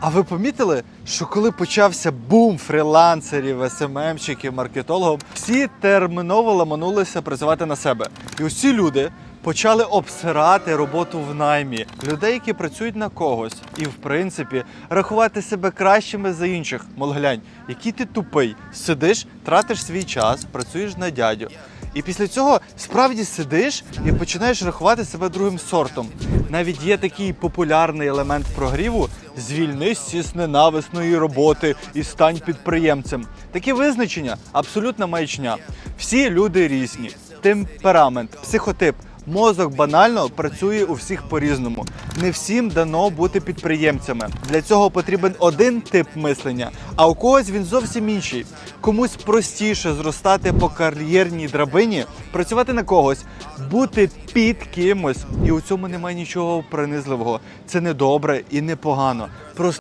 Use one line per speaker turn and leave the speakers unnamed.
А ви помітили, що коли почався бум фрілансерів, СММщиків, маркетологів, всі терміново ламанулися працювати на себе. І усі люди почали обсирати роботу в наймі людей, які працюють на когось, і в принципі рахувати себе кращими за інших. Мол, глянь, який ти тупий, сидиш, тратиш свій час, працюєш на дядю. І після цього справді сидиш і починаєш рахувати себе другим сортом. Навіть є такий популярний елемент прогріву: звільнись з ненависної роботи і стань підприємцем. Такі визначення абсолютна маячня. Всі люди різні. Темперамент, психотип. Мозок банально працює у всіх по-різному. Не всім дано бути підприємцями. Для цього потрібен один тип мислення, а у когось він зовсім інший. Комусь простіше зростати по кар'єрній драбині, працювати на когось, бути під кимось. І у цьому немає нічого принизливого. Це не добре і не погано. Просто